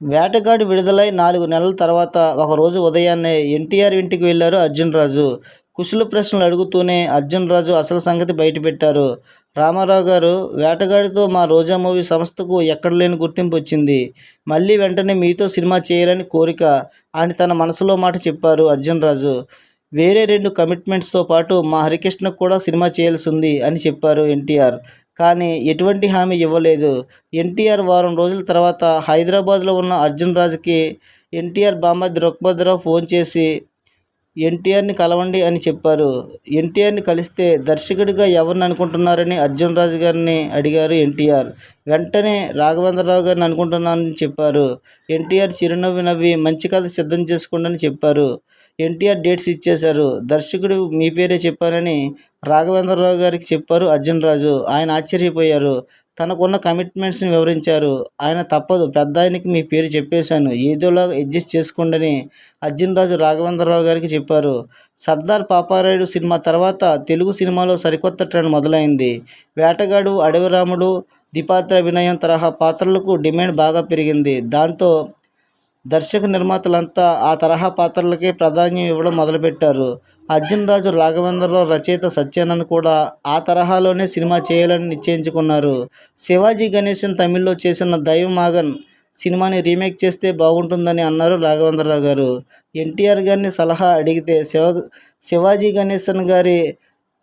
వేటగాడు విడుదలై నాలుగు నెలల తర్వాత ఒకరోజు ఉదయాన్నే ఎన్టీఆర్ ఇంటికి వెళ్ళారు అర్జున్ రాజు. కుశల ప్రశ్నలు అడుగుతూనే అర్జున్ రాజు అసలు సంగతి బయటపెట్టారు. రామారావు గారు వేటగాడితో మా రోజా మూవీ సంస్థకు ఎక్కడ లేని గుర్తింపు వచ్చింది. మళ్ళీ వెంటనే మీతో సినిమా చేయాలని కోరిక అని తన మనసులో మాట చెప్పారు అర్జున్ రాజు. వేరే రెండు కమిట్మెంట్స్తో పాటు మా హరికృష్ణకు కూడా సినిమా చేయాల్సి ఉంది అని చెప్పారు ఎన్టీఆర్. కానీ ఎటువంటి హామీ ఇవ్వలేదు. ఎన్టీఆర్ వారం రోజుల తర్వాత హైదరాబాద్లో ఉన్న అర్జున్ రాజుకి ఎన్టీఆర్ బామ్మర్ది రుక్భద్రరావు ఫోన్ చేసి ఎన్టీఆర్ని కలవండి అని చెప్పారు. ఎన్టీఆర్ని కలిస్తే దర్శకుడిగా ఎవరిని అనుకుంటున్నారని అర్జున్ రాజు గారిని అడిగారు ఎన్టీఆర్. వెంటనే రాఘవేంద్రరావు గారిని అనుకుంటున్నానని చెప్పారు. ఎన్టీఆర్ చిరునవ్వు నవ్వి మంచి కథ సిద్ధం చేసుకోండి అని చెప్పారు. ఎన్టీఆర్ డేట్స్ ఇచ్చేశారు. దర్శకుడు మీ పేరే చెప్పారని రాఘవేంద్రరావు గారికి చెప్పారు అర్జున్ రాజు. ఆయన ఆశ్చర్యపోయారు. తనకున్న కమిట్మెంట్స్ని వివరించారు. ఆయన తప్పదు. పెద్ద ఆయనకి మీ పేరు చెప్పేశాను. ఏదోలా అడ్జస్ట్ చేసుకోండి అర్జున్ రాజు రాఘవేంద్రరావు గారికి చెప్పారు. సర్దార్ పాపారాయుడు సినిమా తర్వాత తెలుగు సినిమాలో సరికొత్త ట్రెండ్ మొదలైంది. వేటగాడు అడవిరాముడు ద్విపాత్ర అభినయం తరహా పాత్రలకు డిమాండ్ బాగా పెరిగింది. దాంతో దర్శక నిర్మాతలంతా ఆ తరహా పాత్రలకే ప్రాధాన్యం ఇవ్వడం మొదలుపెట్టారు. అర్జున్ రాజు రాఘవేంద్రరావు రచయిత సత్యానంద్ కూడా ఆ తరహాలోనే సినిమా చేయాలని నిశ్చయించుకున్నారు. శివాజీ గణేశన్ తమిళ్ళో చేసిన దైవమాగన్ సినిమాని రీమేక్ చేస్తే బాగుంటుందని అన్నారు రాఘవేంద్రరావు గారు. ఎన్టీఆర్ గారిని సలహా అడిగితే శివ శివాజీ గణేశన్ గారి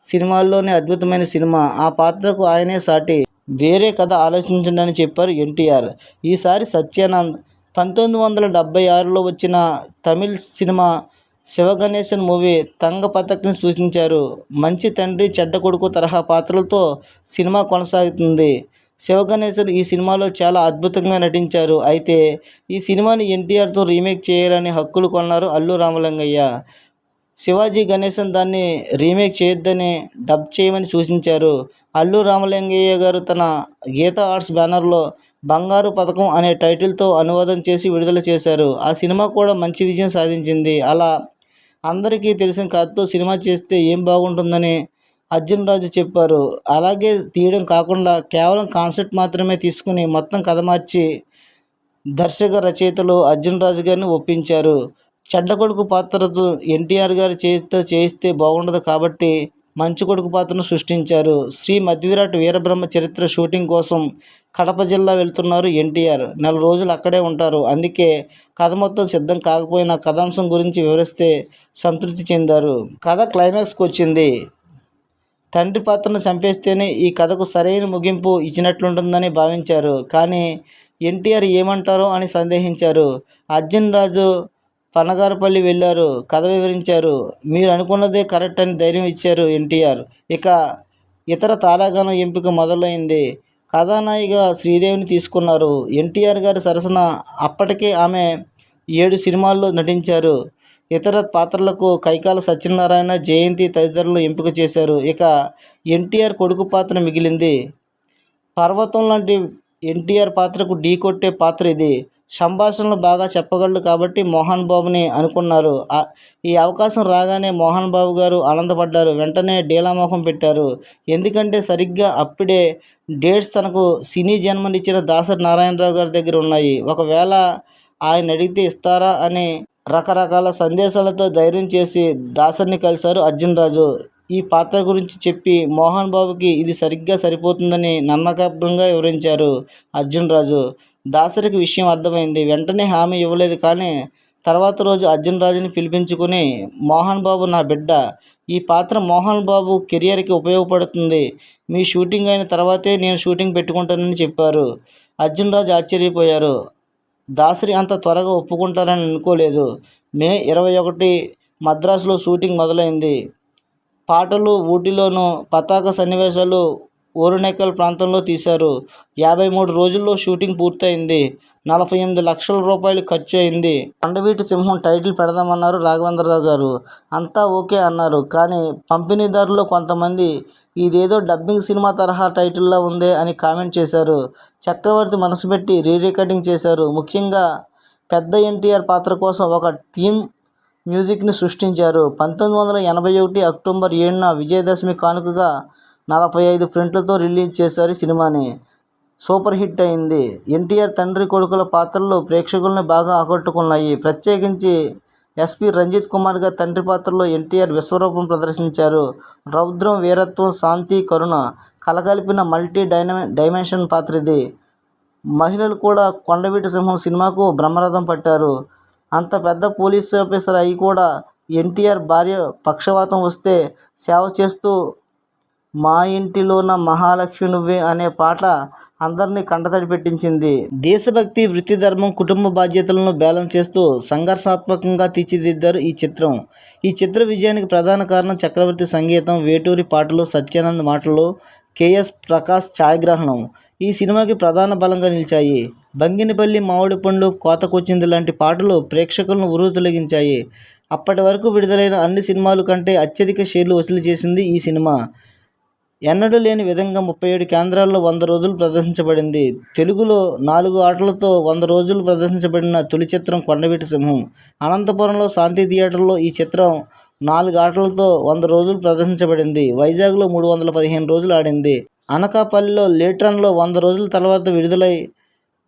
సినిమాల్లోనే అద్భుతమైన సినిమా. ఆ పాత్రకు ఆయనే సాటి. వేరే కథ ఆలోచించండి అని చెప్పారు ఎన్టీఆర్. ఈసారి సత్యానంద్ పంతొమ్మిది వందల డెబ్భై ఆరులో వచ్చిన తమిళ్ సినిమా శివగణేశన్ మూవీ తంగ పథక్ని సూచించారు. మంచి తండ్రి చెడ్డ కొడుకు తరహా పాత్రలతో సినిమా కొనసాగుతుంది. శివగణేశన్ ఈ సినిమాలో చాలా అద్భుతంగా నటించారు. అయితే ఈ సినిమాని ఎన్టీఆర్తో రీమేక్ చేయాలని హక్కులు కొన్నారు అల్లు రామలింగయ్య. శివాజీ గణేశన్ దాన్ని రీమేక్ చేయొద్దని డబ్ చేయమని సూచించారు. అల్లు రామలింగయ్య గారు తన గీతా ఆర్ట్స్ బ్యానర్లో బంగారు పథకం అనే టైటిల్తో అనువాదం చేసి విడుదల చేశారు. ఆ సినిమా కూడా మంచి విజయం సాధించింది. అలా అందరికీ తెలిసిన కథతో సినిమా చేస్తే ఏం బాగుంటుందని అర్జున్ రాజు చెప్పారు. అలాగే తీయడం కాకుండా కేవలం కాన్సెప్ట్ మాత్రమే తీసుకుని మొత్తం కథ మార్చి దర్శక రచయితలు అర్జున్ రాజు గారిని ఒప్పించారు. చెడ్డ కొడుకు పాత్రతో ఎన్టీఆర్ గారి చేతితో చేయిస్తే బాగుండదు కాబట్టి మంచు కొడుకు పాత్రను సృష్టించారు. శ్రీ మధ్విరాట్ వీరబ్రహ్మ చరిత్ర షూటింగ్ కోసం కడప జిల్లా వెళ్తున్నారు ఎన్టీఆర్. నెల రోజులు అక్కడే ఉంటారు. అందుకే కథ మొత్తం సిద్ధం కాకపోయినా కథాంశం గురించి వివరిస్తే సంతృప్తి చెందారు. కథ క్లైమాక్స్కి వచ్చింది. తండ్రి పాత్రను చంపేస్తేనే ఈ కథకు సరైన ముగింపు ఇచ్చినట్లుంటుందని భావించారు. కానీ ఎన్టీఆర్ ఏమంటారో అని సందేహించారు. అర్జున్ రాజు పనగారపల్లి వెళ్ళారు కథ వివరించారు. మీరు అనుకున్నదే కరెక్ట్ అని ధైర్యం ఇచ్చారు ఎన్టీఆర్. ఇక ఇతర తారాగణం ఎంపిక మొదలైంది. కథానాయిగా శ్రీదేవిని తీసుకున్నారు. ఎన్టీఆర్ గారి సరసన అప్పటికే ఆమె ఏడు సినిమాల్లో నటించారు. ఇతర పాత్రలకు కైకాల సత్యనారాయణ జయంతి తదితరులు ఎంపిక చేశారు. ఇక ఎన్టీఆర్ కొడుకు పాత్ర మిగిలింది. పర్వతం లాంటి ఎన్టీఆర్ పాత్రకు ఢీ కొట్టే పాత్ర ఇది. సంభాషణలు బాగా చెప్పగలడు కాబట్టి మోహన్ బాబుని అనుకున్నారు. ఈ అవకాశం రాగానే మోహన్ బాబు గారు ఆనందపడ్డారు. వెంటనే డీలామోహం పెట్టారు. ఎందుకంటే సరిగ్గా అప్పుడే డేట్స్ తనకు సినీ జన్మనిచ్చిన దాసరి నారాయణరావు గారి దగ్గర ఉన్నాయి. ఒకవేళ ఆయన అడిగితే ఇస్తారా అని రకరకాల సందేశాలతో ధైర్యం చేసి దాసరిని కలిశారు అర్జున్ రాజు. ఈ పాత్ర గురించి చెప్పి మోహన్ బాబుకి ఇది సరిగ్గా సరిపోతుందని నమ్మకంగా వివరించారు అర్జున్ రాజు. దాసరికి విషయం అర్థమైంది. వెంటనే హామీ ఇవ్వలేదు కానీ తర్వాత రోజు అర్జున్ రాజుని పిలిపించుకుని మోహన్ బాబు నా బిడ్డ. ఈ పాత్ర మోహన్ బాబు కెరియర్కి ఉపయోగపడుతుంది. మీ షూటింగ్ అయిన తర్వాతే నేను షూటింగ్ పెట్టుకుంటానని చెప్పారు అర్జున్ రాజు ఆశ్చర్యపోయారు. దాసరి అంత త్వరగా ఒప్పుకుంటారని అనుకోలేదు. మే ఇరవై ఒకటి మద్రాసులో షూటింగ్ మొదలైంది. పాటలు ఊటీలోను పతాక సన్నివేశాలు ఓరునేకల్ ప్రాంతంలో తీశారు. యాభై మూడు రోజుల్లో షూటింగ్ పూర్తయింది. నలభై ఎనిమిది లక్షల రూపాయలు ఖర్చు అయింది. కొండవీటి సింహం టైటిల్ పెడదామన్నారు రాఘవేంద్రరావు గారు. అంతా ఓకే అన్నారు. కానీ పంపిణీదారులు కొంతమంది ఇదేదో డబ్బింగ్ సినిమా తరహా టైటిల్లా ఉందే అని కామెంట్ చేశారు. చక్రవర్తి మనసు పెట్టి రీ రికార్డింగ్ చేశారు. ముఖ్యంగా పెద్ద ఎన్టీఆర్ పాత్ర కోసం ఒక థీమ్ మ్యూజిక్ని సృష్టించారు. పంతొమ్మిది వందల ఎనభై ఒకటి అక్టోబర్ ఏడున విజయదశమి కానుకగా నలభై ఐదు ప్రింట్లతో రిలీజ్ చేశారు ఈ సినిమాని. సూపర్ హిట్ అయింది. ఎన్టీఆర్ తండ్రి కొడుకుల పాత్రలు ప్రేక్షకుల్ని బాగా ఆకట్టుకున్నాయి. ప్రత్యేకించి ఎస్పి రంజిత్ కుమార్గా తండ్రి పాత్రలో ఎన్టీఆర్ విశ్వరూపం ప్రదర్శించారు. రౌద్రం వీరత్వం శాంతి కరుణ కలగలిపిన మల్టీ డైనమి డైమెన్షన్ పాత్ర ఇది మహిళలు కూడా కొండవీటి సింహం సినిమాకు బ్రహ్మరథం పట్టారు. అంత పెద్ద పోలీస్ ఆఫీసర్ అయి కూడా ఎన్టీఆర్ భార్య పక్షవాతం వస్తే సేవ చేస్తూ మా ఇంటిలోన మహాలక్ష్మి నువ్వే అనే పాట అందరినీ కంటతడి పెట్టించింది. దేశభక్తి వృత్తి ధర్మం కుటుంబ బాధ్యతలను బ్యాలెన్స్ చేస్తూ సంఘర్షాత్మకంగా తీర్చిదిద్దారు ఈ చిత్రం. ఈ చిత్ర విజయానికి ప్రధాన కారణం చక్రవర్తి సంగీతం వేటూరి పాటలు సత్యానంద్ మాటలు కేఎస్ ప్రకాష్ ఛాయాగ్రహణం. ఈ సినిమాకి ప్రధాన బలంగా నిలిచాయి. బంగినపల్లి మామిడి పండు కోతకొచ్చింది లాంటి పాటలు ప్రేక్షకులను ఉరువు తొలగించాయి అప్పటి వరకు విడుదలైన అన్ని సినిమాల కంటే అత్యధిక షేర్లు వసూలు చేసింది ఈ సినిమా. ఎన్నడూ లేని విధంగా ముప్పై ఏడు కేంద్రాల్లో వంద రోజులు ప్రదర్శించబడింది. తెలుగులో నాలుగు ఆటలతో వంద రోజులు ప్రదర్శించబడిన తొలి చిత్రం కొండవీటి సింహం. అనంతపురంలో శాంతి థియేటర్లో ఈ చిత్రం నాలుగు ఆటలతో వంద రోజులు ప్రదర్శించబడింది. వైజాగ్లో మూడు వందల పదిహేను రోజులు ఆడింది. అనకాపల్లిలో లీట్రన్లో వంద రోజుల తర్వాత విడుదలై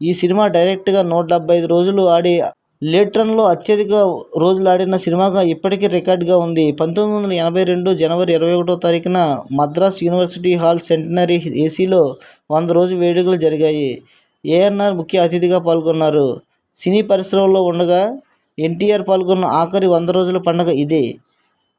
ఈ సినిమా డైరెక్ట్గా నూట డెబ్బై ఐదు రోజులు ఆడి లేట్రన్లో అత్యధిక రోజులు ఆడిన సినిమాగా ఇప్పటికీ రికార్డుగా ఉంది. పంతొమ్మిది వందల ఎనభై రెండు జనవరి ఇరవై ఒకటో తారీఖున మద్రాస్ యూనివర్సిటీ హాల్ సెంటనరీ ఏసీలో వంద రోజు వేడుకలు జరిగాయి. ఏఎన్ఆర్ ముఖ్య అతిథిగా పాల్గొన్నారు. సినీ పరిశ్రమలో ఉండగా ఎన్టీఆర్ పాల్గొన్న ఆఖరి వంద రోజుల పండుగ ఇదే.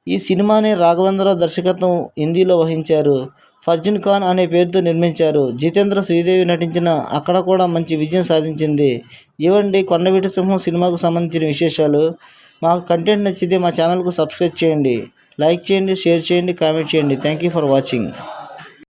ఈ సినిమాని రాఘవేంద్రరావు దర్శకత్వం హిందీలో వహించారు. ఫర్జున్ ఖాన్ అనే పేరుతో నిర్మించారు. జితేంద్ర శ్రీదేవి నటించిన అక్కడ కూడా మంచి విజయం సాధించింది. ఇవ్వండి కొండవీటి సింహం సినిమాకు సంబంధించిన విశేషాలు. మాకు కంటెంట్ నచ్చితే మా ఛానల్కు సబ్స్క్రైబ్ చేయండి. లైక్ చేయండి షేర్ చేయండి కామెంట్ చేయండి. Thank you for watching.